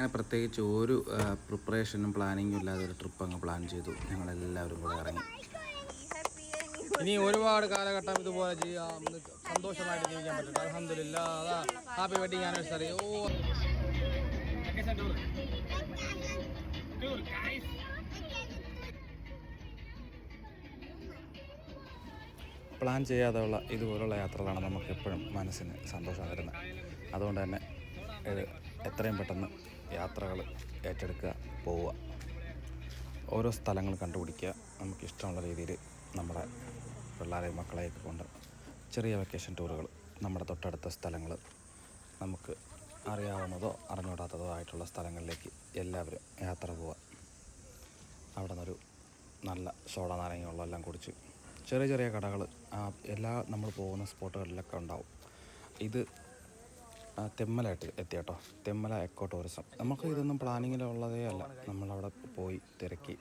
അങ്ങനെ പ്രത്യേകിച്ച് ഒരു പ്രിപ്പറേഷനും പ്ലാനിങ്ങും ഇല്ലാതെ ഒരു ട്രിപ്പ് അങ്ങ് പ്ലാൻ ചെയ്തു. ഞങ്ങളെല്ലാവരും കൂടെ ഇറങ്ങി. ഇനി ഒരുപാട് കാലഘട്ടം ഇതുപോലെ ചെയ്യാം. സന്തോഷമായിട്ട് ജീവിക്കാൻ പറ്റും. അലഹമില്ല ഹാപ്പി വെഡിങ് ആനിവേഴ്സറി ഓ. പ്ലാൻ ചെയ്യാതെയുള്ള ഇതുപോലുള്ള യാത്രകളാണ് നമുക്ക് എപ്പോഴും മനസ്സിന് സന്തോഷം തരുന്നത് അതുകൊണ്ട് തന്നെ ഇത് എത്രയും പെട്ടെന്ന് യാത്രകൾ ഏറ്റെടുക്കുക പോവുക. ഓരോ സ്ഥലങ്ങൾ കണ്ടുപിടിക്കുക നമുക്കിഷ്ടമുള്ള രീതിയിൽ നമ്മുടെ പിള്ളേരെയും മക്കളെയൊക്കെ കൊണ്ട് ചെറിയ വെക്കേഷൻ ടൂറുകൾ നമ്മുടെ തൊട്ടടുത്ത സ്ഥലങ്ങൾ നമുക്ക് അറിയാവുന്നതോ അറിഞ്ഞൂടാത്തതോ ആയിട്ടുള്ള സ്ഥലങ്ങളിലേക്ക് എല്ലാവരും യാത്ര പോവുക. അവിടെ നിന്നൊരു നല്ല സോഡ നാരങ്ങ എല്ലാം കുടിച്ച് ചെറിയ ചെറിയ കടകൾ എല്ലാ നമ്മൾ പോകുന്ന സ്പോട്ടുകളിലൊക്കെ ഉണ്ടാവും. ഇത് തെമ്മലായിട്ട് എത്തി കേട്ടോ തെമ്മല എക്കോ ടൂറിസം നമുക്ക് ഇതൊന്നും പ്ലാനിങ്ങിലുള്ളതേ അല്ല. നമ്മളവിടെ പോയി തിരക്കി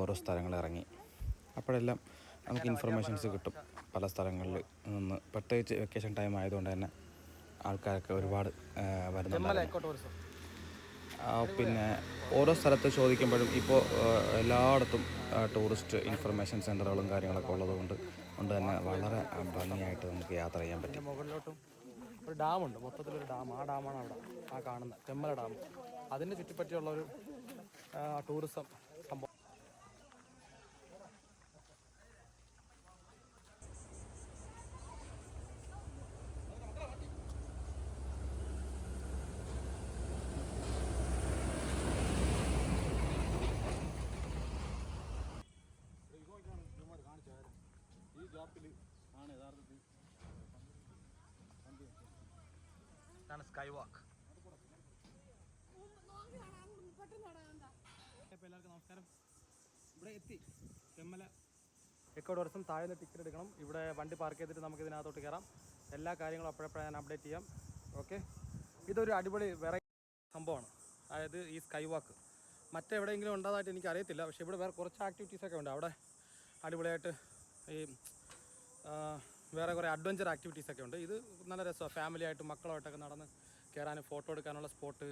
ഓരോ സ്ഥലങ്ങൾ ഇറങ്ങി. അപ്പോഴെല്ലാം നമുക്ക് ഇൻഫർമേഷൻസ് കിട്ടും. പല സ്ഥലങ്ങളിൽ നിന്ന്. പ്രത്യേകിച്ച് വെക്കേഷൻ ടൈം ആയതുകൊണ്ട് തന്നെ ആൾക്കാരൊക്കെ ഒരുപാട് വരുന്നുണ്ട് പിന്നെ ഓരോ സ്ഥലത്ത് ചോദിക്കുമ്പോഴും ഇപ്പോൾ എല്ലായിടത്തും ടൂറിസ്റ്റ് ഇൻഫർമേഷൻ സെന്ററുകളും കാര്യങ്ങളൊക്കെ ഉള്ളതുകൊണ്ട് കൊണ്ട് തന്നെ വളരെ ഭംഗിയായിട്ട് നമുക്ക് യാത്ര ചെയ്യാൻ പറ്റും. ഒരു ഡാമുണ്ട് മൊത്തത്തിലൊരു ഡാം. ആ ഡാമാണ് അവിടെ ആ കാണുന്നത് തെമ്മല ഡാം. അതിന്റെ ചുറ്റിപ്പറ്റിയുള്ള ഒരു ടൂറിസം സംഭവം. ഇതാണ് സ്കൈ വാക്ക് എല്ലാവർക്കും നമസ്കാരം. ഇവിടെ എത്തി. തെമ്മല. എക്കോ ടൂറിസം താഴെ ടിക്കറ്റ് എടുക്കണം. ഇവിടെ വണ്ടി പാർക്ക് ചെയ്തിട്ട് നമുക്ക് ഇതിനകത്തോട്ട് കയറാം എല്ലാ കാര്യങ്ങളും അപ്പോഴപ്പോഴും ഞാൻ അപ്ഡേറ്റ് ചെയ്യാം. ഓക്കെ ഇതൊരു അടിപൊളി വെറൈറ്റി സംഭവമാണ്. അതായത് ഈ സ്കൈ വാക്ക് മറ്റെവിടെയെങ്കിലും ഉണ്ടാതായിട്ട് എനിക്ക് അറിയത്തില്ല. പക്ഷേ ഇവിടെ വേറെ കുറച്ച് ആക്ടിവിറ്റീസ് ഒക്കെ ഉണ്ട്. അവിടെ അടിപൊളിയായിട്ട് ഈ വേറെ കുറേ അഡ്വഞ്ചർ ആക്ടിവിറ്റീസ് ഒക്കെ ഉണ്ട്. ഇത് നല്ല രസമാണ് ഫാമിലി ആയിട്ട് മക്കളുമായിട്ടൊക്കെ നടന്ന് കയറാൻ ഫോട്ടോ എടുക്കാനുള്ള സ്പോട്ട്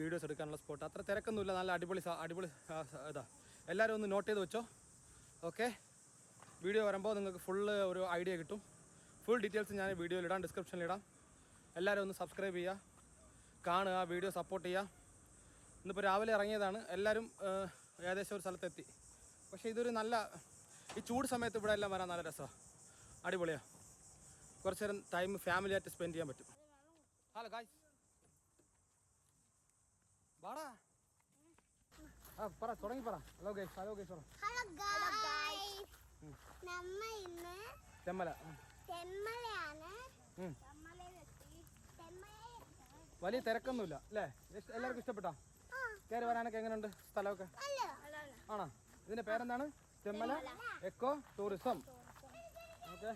വീഡിയോസ് എടുക്കാനുള്ള സ്പോട്ട് അത്ര തിരക്കൊന്നുമില്ല. നല്ല അടിപൊളി അടിപൊളി ഇതാ. എല്ലാവരും ഒന്ന് നോട്ട് ചെയ്ത് വെച്ചോ. ഓക്കെ വീഡിയോ വരുമ്പോൾ നിങ്ങൾക്ക് ഫുള്ള് ഒരു ഐഡിയ കിട്ടും. ഫുൾ ഡീറ്റെയിൽസ് ഞാൻ വീഡിയോയിൽ ഇടാം ഡിസ്ക്രിപ്ഷനിൽ ഇടാം. എല്ലാവരും ഒന്ന് സബ്സ്ക്രൈബ് ചെയ്യുക. കാണുക വീഡിയോ സപ്പോർട്ട് ചെയ്യുക. ഇന്നിപ്പോൾ രാവിലെ ഇറങ്ങിയതാണ്. എല്ലാവരും ഏകദേശം ഒരു സ്ഥലത്തെത്തി. പക്ഷേ ഇതൊരു നല്ല ഈ ചൂട് സമയത്ത് ഇവിടെ എല്ലാം വരാൻ നല്ല രസമാണ് അടിപൊളിയാണ് കുറച്ച് നേരം ടൈം ഫാമിലി ആയിട്ട് സ്പെൻഡ് ചെയ്യാൻ പറ്റും. ഹലോ ഗായ്സ് വാടാ. ആ പറ തുടങ്ങി പറ. Hello guys hello guys hello നമ്മ ഇന്ന് വലിയ തിരക്കൊന്നുമില്ല അല്ലേ? എല്ലാവർക്കും ഇഷ്ടപ്പെട്ടോ? കയറി വരാനൊക്കെ എങ്ങനെയുണ്ട് സ്ഥലമൊക്കെ? ആണോ? ഇതിന്റെ പേരെന്താണ്? ചെമ്മല എക്കോ ടൂറിസം ഓക്കെ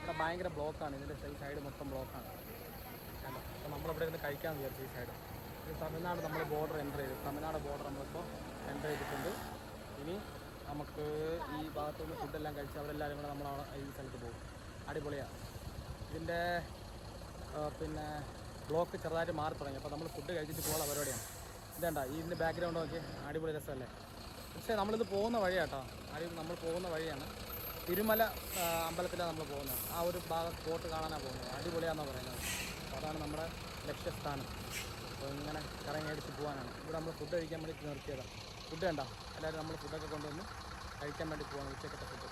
ഇവിടെ ഭയങ്കര ബ്ലോക്കാണ്. ഇതിന്റെ സൈഡ് മൊത്തം ബ്ലോക്കാണ്. കണ്ടോ? അപ്പോൾ നമ്മളിവിടെ ഇരുന്ന് കഴിക്കാമെന്ന് വിചാരിച്ചു ഈ സൈഡ് തമിഴ്നാട് നമ്മൾ ബോർഡർ എന്റർ ചെയ്തു. തമിഴ്നാട് ബോർഡർ നമ്മളിപ്പോൾ എന്റർ ചെയ്തിട്ടുണ്ട്. ഇനി നമുക്ക് ഈ ഭാഗത്തു നിന്ന് ഫുഡെല്ലാം കഴിച്ച് അവരെല്ലാവരും കൂടെ നമ്മൾ ഈ സ്ഥലത്ത് പോകും. അടിപൊളിയാണ് ഇതിന്റെ പിന്നെ ബ്ലോക്ക് ചെറുതായിട്ട് മാറി തുടങ്ങി. അപ്പോൾ നമ്മൾ ഫുഡ് കഴിച്ചിട്ട് പോകാനുള്ള പരിപാടിയാണ്. ഇതേണ്ട ഇതിന്റെ ബാക്ക്ഗ്രൗണ്ട് നോക്കി അടിപൊളി രസമല്ലേ? പക്ഷേ നമ്മളിത് പോകുന്ന വഴിയാട്ടോ. അടി നമ്മൾ പോകുന്ന വഴിയാണ്. തിരുമല അമ്പലത്തിലാണ് നമ്മൾ പോകുന്നത്. ആ ഒരു ഭാഗം സ്പോട്ട് കാണാനാണ് പോകുന്നത്. അടിപൊളിയാണെന്നാണ് പറയുന്നത്. അതാണ് നമ്മുടെ ലക്ഷ്യസ്ഥാനം. അപ്പോൾ ഇങ്ങനെ കറങ്ങി അടിച്ച് പോകാനാണ്. ഇവിടെ നമ്മൾ ഫുഡ് കഴിക്കാൻ വേണ്ടി നിർത്തിയതാണ് ഫുഡ് വേണ്ട. എല്ലാവരും നമ്മൾ ഫുഡൊക്കെ കൊണ്ടുവന്ന് കഴിക്കാൻ വേണ്ടി പോകണം ഉച്ചക്കത്തെ ഫുഡ്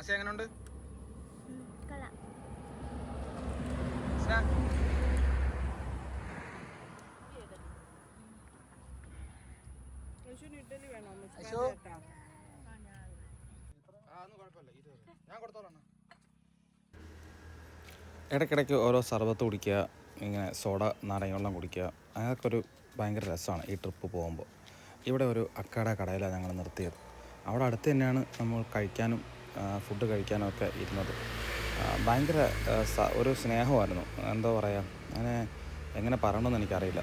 അസ എങ്ങനെയുണ്ട് ഇഡ്ഡലി സ്നാ ഞാൻ ഇടയ്ക്കിടയ്ക്ക് ഓരോ സർബത്ത് കുടിക്കുക ഇങ്ങനെ സോഡ നാരങ്ങ വെള്ളം കുടിക്കുക അതൊക്കെ ഒരു ഭയങ്കര രസമാണ് ഈ ട്രിപ്പ് പോകുമ്പോൾ. ഇവിടെ ഒരു അക്കാട കടയിലാണ് ഞങ്ങൾ നിർത്തിയത്. അവിടെ അടുത്ത് തന്നെയാണ് നമ്മൾ കഴിക്കാനും ഫുഡ് കഴിക്കാനും ഒക്കെ ഇരുന്നത്. ഭയങ്കര ഒരു സ്നേഹമായിരുന്നു. എന്താ പറയുക അങ്ങനെ എങ്ങനെ പറയണമെന്ന് എനിക്കറിയില്ല.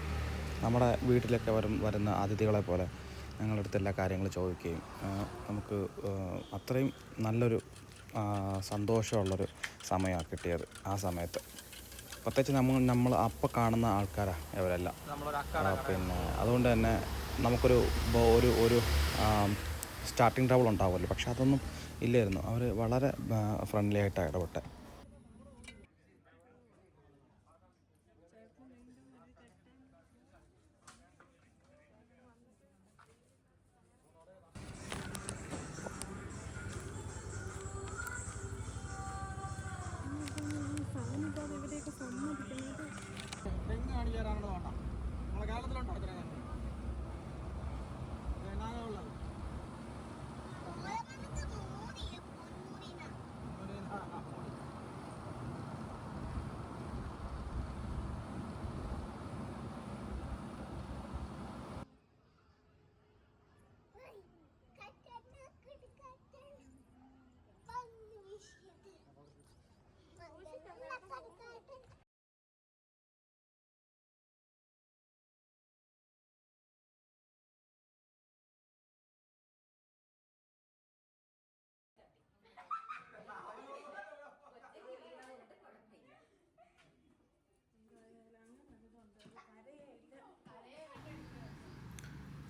നമ്മുടെ വീട്ടിലൊക്കെ വരും വരുന്ന അതിഥികളെ പോലെ. ഞങ്ങളുടെ അടുത്ത് എല്ലാ കാര്യങ്ങളും ചോദിക്കുകയും നമുക്ക് അത്രയും നല്ലൊരു സന്തോഷമുള്ളൊരു സമയമാണ് കിട്ടിയത് ആ സമയത്ത്. പ്രത്യേകിച്ച് നമ്മൾ നമ്മൾ അപ്പം കാണുന്ന ആൾക്കാരാണ് ഇവരെല്ലാം. പിന്നെ അതുകൊണ്ട് തന്നെ നമുക്കൊരു ഒരു ഒരു സ്റ്റാർട്ടിങ് ട്രബിൾ ഉണ്ടാവുമല്ലോ. പക്ഷെ അതൊന്നും ഇല്ലായിരുന്നു. അവർ വളരെ ഫ്രണ്ട്ലി ആയിട്ടാണ് ഇടപെട്ടെ.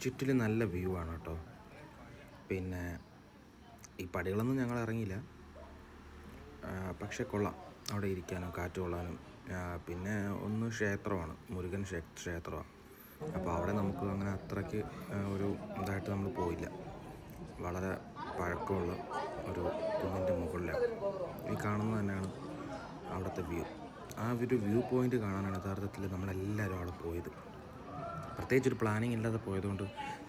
ചുറ്റിലും നല്ല വ്യൂ ആണ് കേട്ടോ. പിന്നെ ഈ പടികളൊന്നും ഞങ്ങൾ ഇറങ്ങിയില്ല. പക്ഷെ കൊള്ളാം. അവിടെ ഇരിക്കാനും കാറ്റ് കൊള്ളാനും പിന്നെ ഒന്ന് ക്ഷേത്രമാണ് മുരുകൻ ക്ഷേ ക്ഷേത്രമാണ് അപ്പോൾ അവിടെ നമുക്ക് അങ്ങനെ അത്രയ്ക്ക് ഒരു ഇതായിട്ട് നമ്മൾ പോയില്ല. വളരെ പഴക്കമുള്ള ഒരു കുന്നിന്റെ മുകളിലാണ്. ഈ കാണുന്നത് തന്നെയാണ് അവിടുത്തെ വ്യൂ. ആ ഒരു വ്യൂ പോയിന്റ് കാണാനാണ് യഥാർത്ഥത്തിൽ നമ്മളെല്ലാവരും അവിടെ പോയത്. പ്രത്യേകിച്ച് ഒരു പ്ലാനിങ് ഇല്ലാതെ പോയതുകൊണ്ട്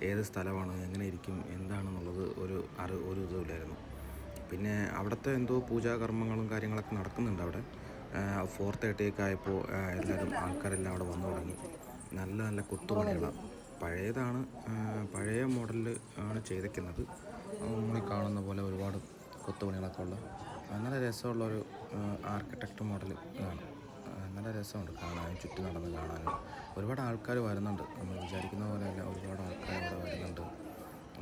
ഏത് സ്ഥലമാണ് എങ്ങനെ ഇരിക്കും എന്താണെന്നുള്ളത് ഒരു അറി ഒരു ഇതുമില്ലായിരുന്നു പിന്നെ അവിടുത്തെ എന്തോ പൂജാകർമ്മങ്ങളും കാര്യങ്ങളൊക്കെ നടക്കുന്നുണ്ട് അവിടെ. ഫോർ തേർട്ടി ഒക്കെ ആയപ്പോൾ എല്ലാവരും ആൾക്കാരെല്ലാം അവിടെ വന്നു തുടങ്ങി. നല്ല നല്ല കൊത്തുപണികളാണ് പഴയതാണ് പഴയ മോഡലിൽ ആണ് ചെയ്തേക്കുന്നത് നമ്മൾ കാണുന്ന പോലെ ഒരുപാട് കൊത്തുപണികളൊക്കെ ഉള്ള. നല്ല രസമുള്ളൊരു ആർക്കിടെക്ട് മോഡൽ ഇതാണ് നല്ല രസമുണ്ട് കാണാനും ചുറ്റി നടന്ന് കാണാനും. ഒരുപാട് ആൾക്കാർ വരുന്നുണ്ട്. നമ്മൾ വിചാരിക്കുന്ന പോലെയല്ല ഒരുപാട് ആൾക്കാർ അവിടെ വരുന്നുണ്ട്.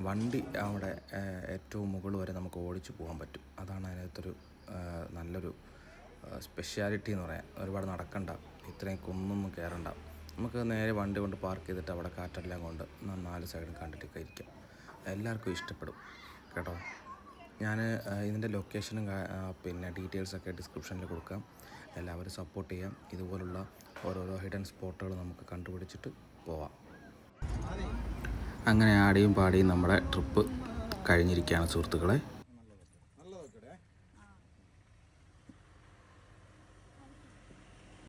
വണ്ടി അവിടെ ഏറ്റവും മുകളിൽ വരെ നമുക്ക് ഓടിച്ചു പോകാൻ പറ്റും. അതാണ് അതിനകത്തൊരു നല്ലൊരു സ്പെഷ്യാലിറ്റി എന്ന് പറയാം. ഒരുപാട് നടക്കണ്ട. ഇത്രയും കുന്നൊന്നും കയറണ്ട നമുക്ക് നേരെ വണ്ടി കൊണ്ട് പാർക്ക് ചെയ്തിട്ട് അവിടെ കാറ്റെല്ലാം കൊണ്ട് നാല് സൈഡും കണ്ടിട്ട് കഴിക്കാം എല്ലാവർക്കും ഇഷ്ടപ്പെടും. കേട്ടോ? ഞാൻ ഇതിന്റെ ലൊക്കേഷനും പിന്നെ ഡീറ്റെയിൽസൊക്കെ ഡിസ്ക്രിപ്ഷനിൽ കൊടുക്കാം. എല്ലാവരും സപ്പോർട്ട് ചെയ്യാം. ഇതുപോലുള്ള ഓരോരോ ഹിഡൻ സ്പോട്ടുകൾ നമുക്ക് കണ്ടുപിടിച്ചിട്ട് പോവാം. അങ്ങനെ ആടിയും പാടിയും നമ്മുടെ ട്രിപ്പ് കഴിഞ്ഞിരിക്കുകയാണ് സുഹൃത്തുക്കളെ.